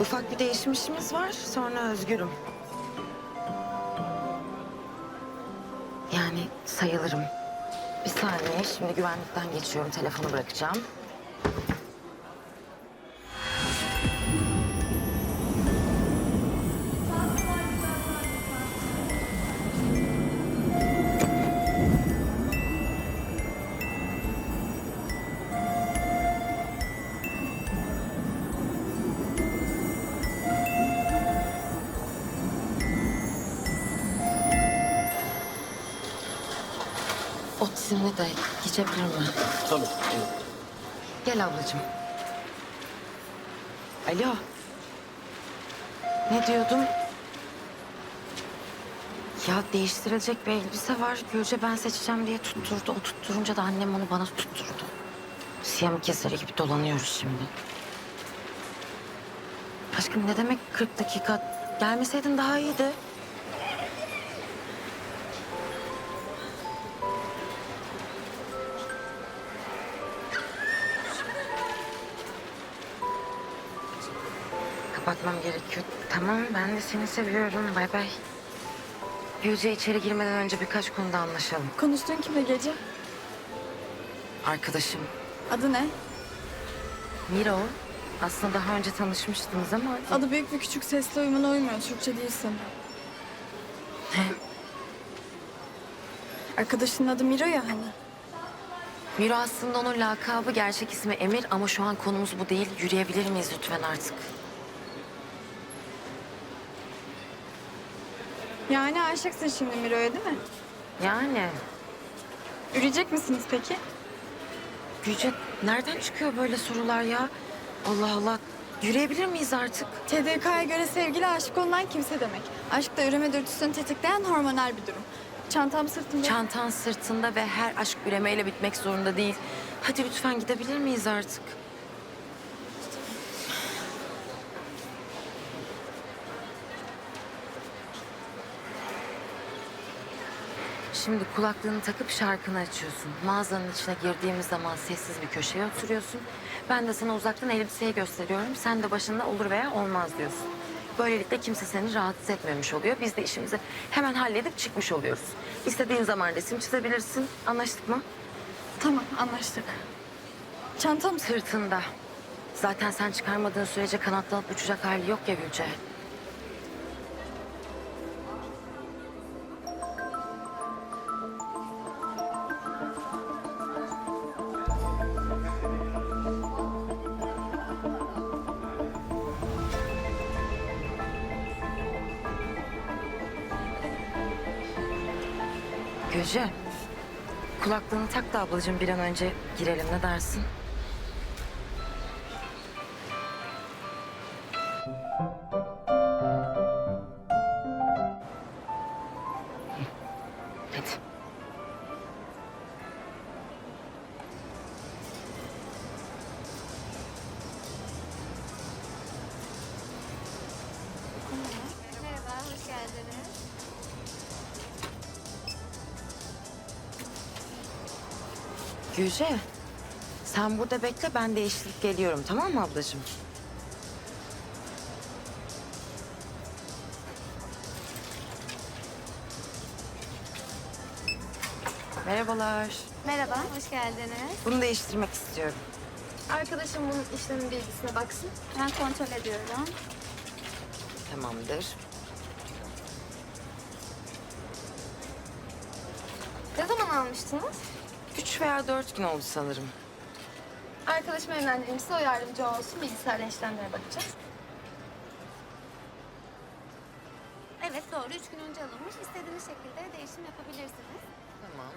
Ufak bir değişim işimiz var. Sonra özgürüm. Yani sayılırım. Bir saniye. Şimdi güvenlikten geçiyorum. Telefonu bırakacağım. Otizmli de geçebilir mi? Tabii. Gel ablacığım. Alo. Ne diyordum? Ya değiştirilecek bir elbise var. Gülce ben seçeceğim diye tutturdu. O tutturunca da annem onu bana tutturdu. Siyam keseri gibi dolanıyoruz şimdi. Aşkım ne demek 40 dakika? Gelmeseydin daha iyiydi. Kapatmam gerekiyor. Tamam ben de seni seviyorum. Bay bay. Gülce içeri girmeden önce birkaç konuda anlaşalım. Konuştun kimle gece? Arkadaşım Adı ne? Miro. Aslında daha önce tanışmıştınız ama... Adı büyük ve küçük sesli uyumuna uymuyor. Türkçe değilsin. Arkadaşının adı Miro ya hani. Miro aslında onun lakabı, gerçek ismi Emir ama şu an konumuz bu değil. Yürüyebilir miyiz lütfen artık? Yani aşıksın şimdi Miro'ya değil mi? Yani Yürüyecek misiniz peki? Gülce nereden çıkıyor böyle sorular ya? Allah Allah. Yürüyebilir miyiz artık? TDK'ya göre sevgili aşık olunan kimse demek. Aşk da üreme dürtüsünü tetikleyen hormonal bir durum. Çantam sırtımda. Çantan sırtında ve her aşk üremeyle bitmek zorunda değil. Hadi lütfen gidebilir miyiz artık? Şimdi kulaklığını takıp şarkını açıyorsun. Mağazanın içine girdiğimiz zaman sessiz bir köşeye oturuyorsun. Ben de sana uzaktan elbiseyi gösteriyorum. Sen de başında olur veya olmaz diyorsun. Böylelikle kimse seni rahatsız etmemiş oluyor. Biz de işimizi hemen halledip çıkmış oluyoruz. İstediğin zaman resim çizebilirsin. Anlaştık mı? Tamam anlaştık. Çantam sır. Sırtında. Zaten sen çıkarmadığın sürece kanatlanıp uçacak hali yok ya Gülce. Gülce, kulaklığını tak da ablacığım bir an önce girelim ne dersin? Gülce, sen burada bekle ben değiştirip geliyorum tamam mı ablacığım? Merhabalar. Merhaba, hoş geldiniz. Bunu değiştirmek istiyorum. Arkadaşım bunun işlemin bilgisine baksın. Ben kontrol ediyorum. Tamamdır. Ne zaman almıştınız? Üç veya dört gün oldu sanırım. Arkadaşım evlendiğimizde o yardımcı olsun. Bilgisayardan işlemlere bakacağız. Evet doğru. Üç gün önce alınmış. İstediğiniz şekilde değişim yapabilirsiniz. Tamam.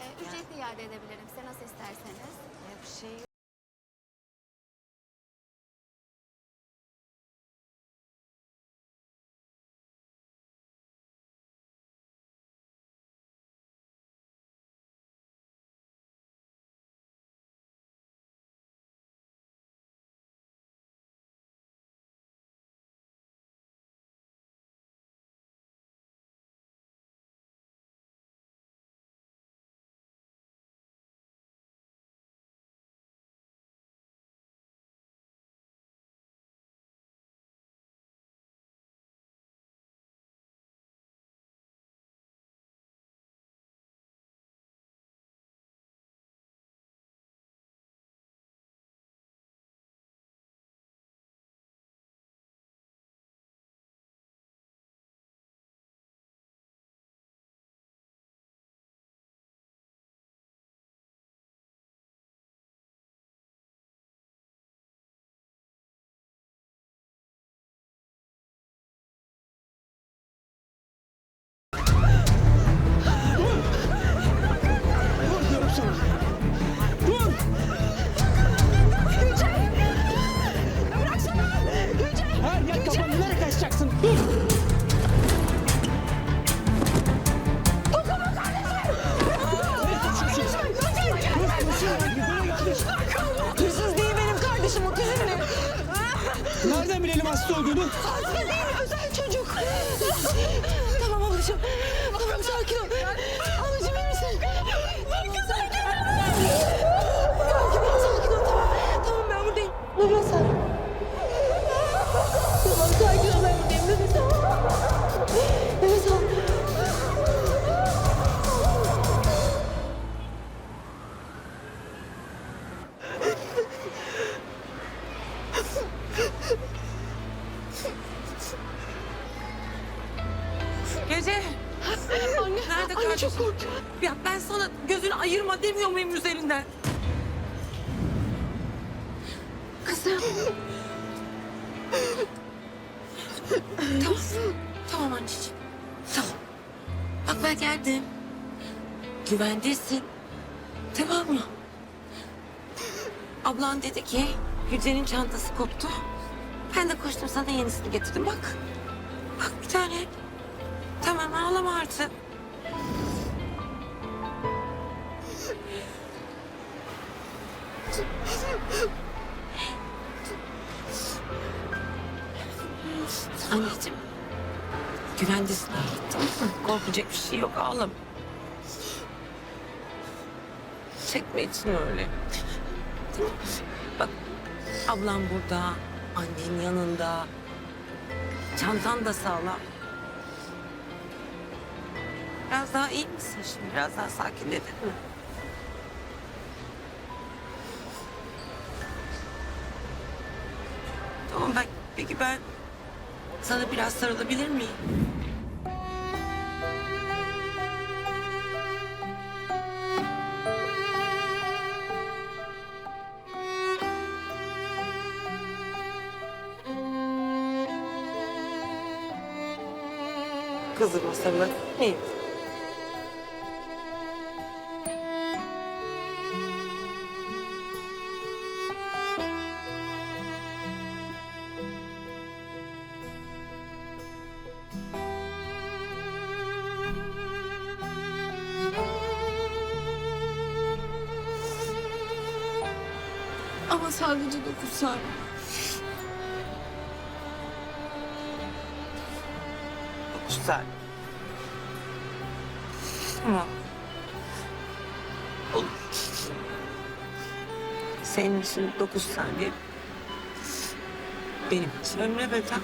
Ee, ücretli iade edebilirim. Size nasıl isterseniz. Ya bir şey geldim. Güvendesin. Tamam mı? Ablan dedi ki Hüce'nin çantası koptu. Ben de koştum sana yenisini getirdim bak. Bak bir tane. Tamam ağlama artık. Anneciğim. Güvendesin. Tamam mı? Korkacak bir şey yok ağlama. Çekme için öyle. Bak ablam burada. Annen yanında. Çantan da sağlam. Biraz daha iyi misin şimdi? Biraz daha sakinledin mi? Tamam ben, peki ben sana biraz sarılabilir miyim? Kızıma sarılabilir miyim? Ama sadece dokuz saniye. Güzel. Tamam. Olur. Senin için dokuz saniye. Benim için ömre bedel.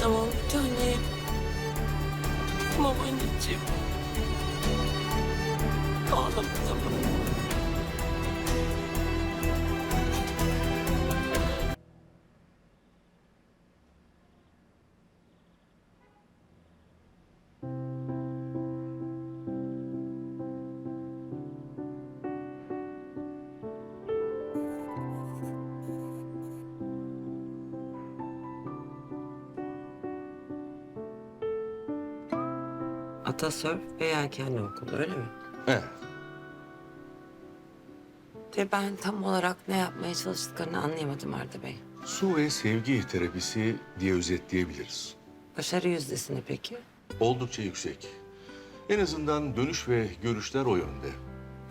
Tamam bir tane. Tamam anneciğim. Ağlama tamam. Atasörf ve yelkenli okul öyle mi? Evet. De ben tam olarak ne yapmaya çalıştıklarını anlayamadım Arda Bey. Su ve sevgi terapisi diye özetleyebiliriz. Başarı yüzdesini peki? Oldukça yüksek. En azından dönüş ve görüşler o yönde.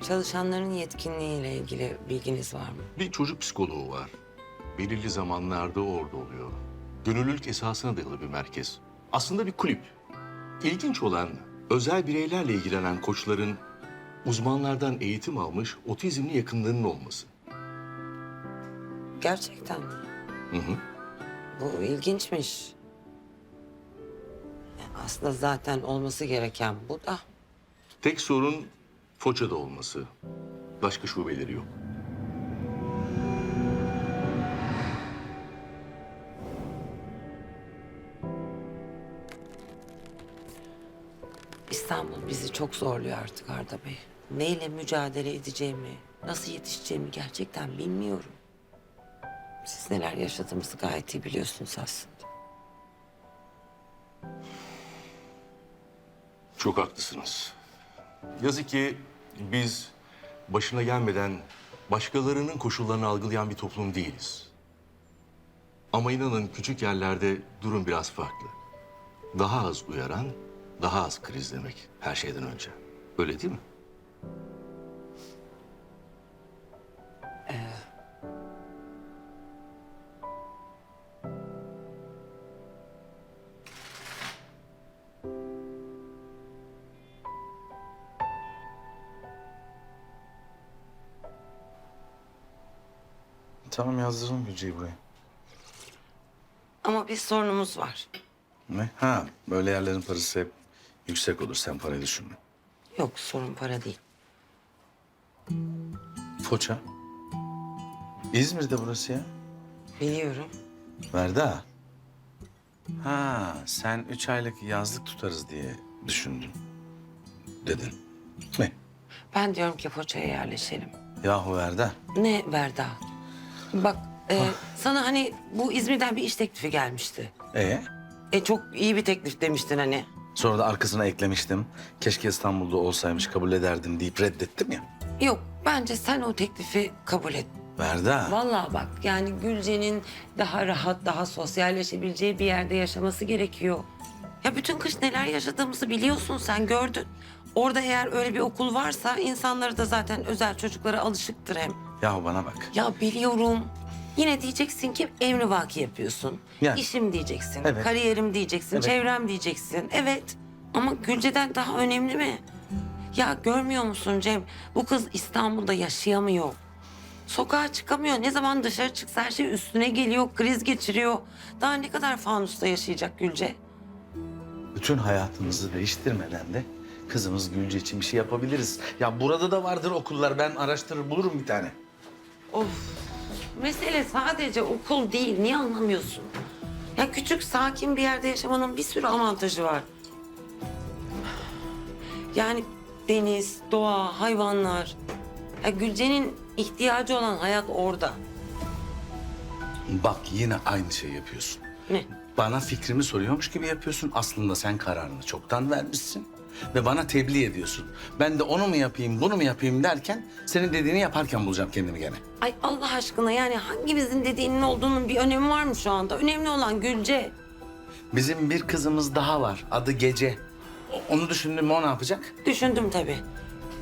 Çalışanların yetkinliğiyle ilgili bilginiz var mı? Bir çocuk psikoloğu var. Belirli zamanlarda orada oluyor. Gönüllülük esasına dayalı bir merkez. Aslında bir kulüp. İlginç olan özel bireylerle ilgilenen koçların uzmanlardan eğitim almış otizmli yakınlarının olması. Gerçekten mi? Hı hı. Bu ilginçmiş. Aslında zaten olması gereken bu da. Tek sorun Foça'da olması. Başka şubeleri yok. İstanbul bizi çok zorluyor artık Arda Bey. Neyle mücadele edeceğimi, nasıl yetişeceğimi gerçekten bilmiyorum. Siz neler yaşadığımızı gayet iyi biliyorsunuz aslında. Çok haklısınız. Yazık ki biz başına gelmeden başkalarının koşullarını algılayan bir toplum değiliz. Ama inanın küçük yerlerde durum biraz farklı. Daha az uyaran, daha az kriz demek her şeyden önce. Öyle değil mi? Tamam yazdıralım Gülce'yi buraya. Ama bir sorunumuz var. Ne? Ha böyle yerlerin parası hep yüksek olur. Sen parayı düşünme. Yok sorun para değil. Foça. İzmir'de burası ya. Biliyorum. Verda. Ha sen üç aylık yazlık tutarız diye düşündün. Dedin. Ne? Ben diyorum ki Foça'ya yerleşelim. Yahu Verda. Ne Verda? Bak e, sana hani bu İzmir'den bir iş teklifi gelmişti. Ee? E çok iyi bir teklif demiştin hani. Sonra da arkasına eklemiştim. Keşke İstanbul'da olsaymış kabul ederdim deyip reddettim ya. Yok bence sen o teklifi kabul et. Verda. Vallahi bak yani Gülce'nin daha rahat, daha sosyalleşebileceği bir yerde yaşaması gerekiyor. Ya bütün kış neler yaşadığımızı biliyorsun sen gördün. Orada eğer öyle bir okul varsa insanları da zaten özel çocuklara alışıktır hem. Yahu bana bak. Ya biliyorum. Yine diyeceksin ki emrivaki yapıyorsun. Yani. İşim diyeceksin, Evet. kariyerim diyeceksin, Evet. çevrem diyeceksin. Evet ama Gülce'den daha önemli mi? Ya görmüyor musun Cem? Bu kız İstanbul'da yaşayamıyor. Sokağa çıkamıyor. Ne zaman dışarı çıksa her şey üstüne geliyor, kriz geçiriyor. Daha ne kadar fanusta yaşayacak Gülce? Bütün hayatımızı değiştirmeden de kızımız Gülce için bir şey yapabiliriz. Ya burada da vardır okullar. Ben araştırır bulurum bir tane. Of. Mesele sadece okul değil. Niye anlamıyorsun? Ya küçük, sakin bir yerde yaşamanın bir sürü avantajı var. Yani deniz, doğa, hayvanlar. Ya Gülce'nin ihtiyacı olan hayat orada. Bak yine aynı şey yapıyorsun. Ne? Bana fikrimi soruyormuş gibi yapıyorsun. Aslında sen kararını çoktan vermişsin. Ve bana tebliğ ediyorsun. Ben de onu mu yapayım, bunu mu yapayım derken... ...senin dediğini yaparken bulacağım kendimi gene. Ay Allah aşkına yani hangimizin dediğinin olduğunun bir önemi var mı şu anda? Önemli olan Gülce. Bizim bir kızımız daha var. Adı Gece. O- Onu düşündün mü o ne yapacak? Düşündüm tabii.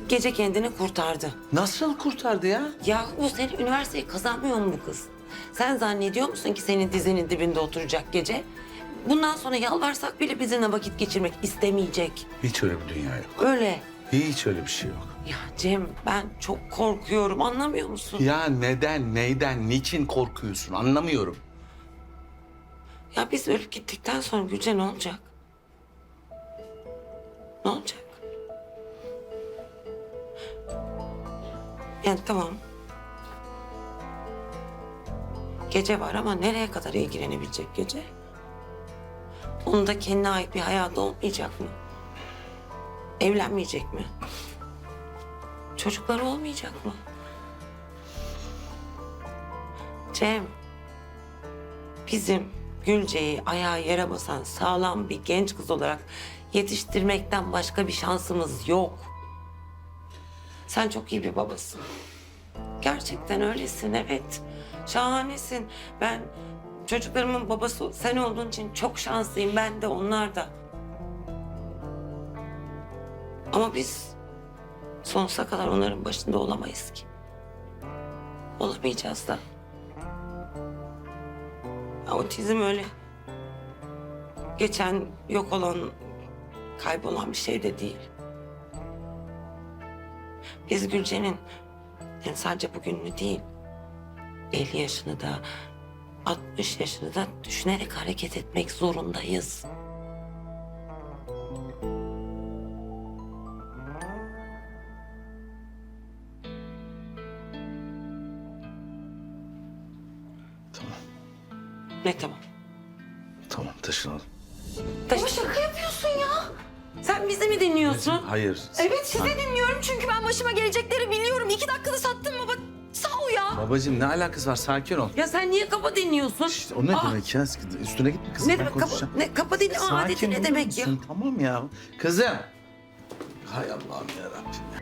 Gece kendini kurtardı. Nasıl kurtardı ya? Ya bu sene üniversiteyi kazanmıyor mu bu kız? Sen zannediyor musun ki senin dizinin dibinde oturacak gece? Bundan sonra yalvarsak bile bizimle vakit geçirmek istemeyecek. Hiç öyle bir dünya yok. Öyle. Hiç öyle bir şey yok. Ya Cem ben çok korkuyorum anlamıyor musun? Ya neden, neyden, niçin korkuyorsun anlamıyorum. Ya biz ölüp gittikten sonra Gülce ne olacak? Ne olacak? Yani tamam. Gece var ama nereye kadar ilgilenebilecek gece? Onun da kendine ait bir hayatı olmayacak mı? Evlenmeyecek mi? Çocukları olmayacak mı? Cem, bizim Gülce'yi ayağa yere basan sağlam bir genç kız olarak yetiştirmekten başka bir şansımız yok. Sen çok iyi bir babasın. Gerçekten öylesin evet. Şahanesin. Ben çocuklarımın babası sen olduğun için çok şanslıyım. Ben de onlar da. Ama biz sonsuza kadar onların başında olamayız ki. Olamayacağız da. Otizm öyle. Geçen yok olan, kaybolan bir şey de değil. Biz Gülce'nin yani sadece bugününü değil, 50 yaşını da, 60 yaşını da düşünerek hareket etmek zorundayız. Tamam, Ne tamam. tamam taşınalım. Ama şaka yapıyorsun ya. Sen bizi mi dinliyorsun? Hayır. Evet sizi dinliyorum çünkü ben başıma gelecekleri biliyorum. İki dakikada sattın mı? Ya. Babacığım ne alakası var? Sakin ol. Ya sen niye kapa dinliyorsun? İşte o ne Aa, demek ya? Üstüne gitme kızım. Ne demek kapa, ne, kapa dinleme adeti Sakin ne olur demek ya? musun? Tamam ya. Kızım. Hay Allah'ım ya Rabbim ya.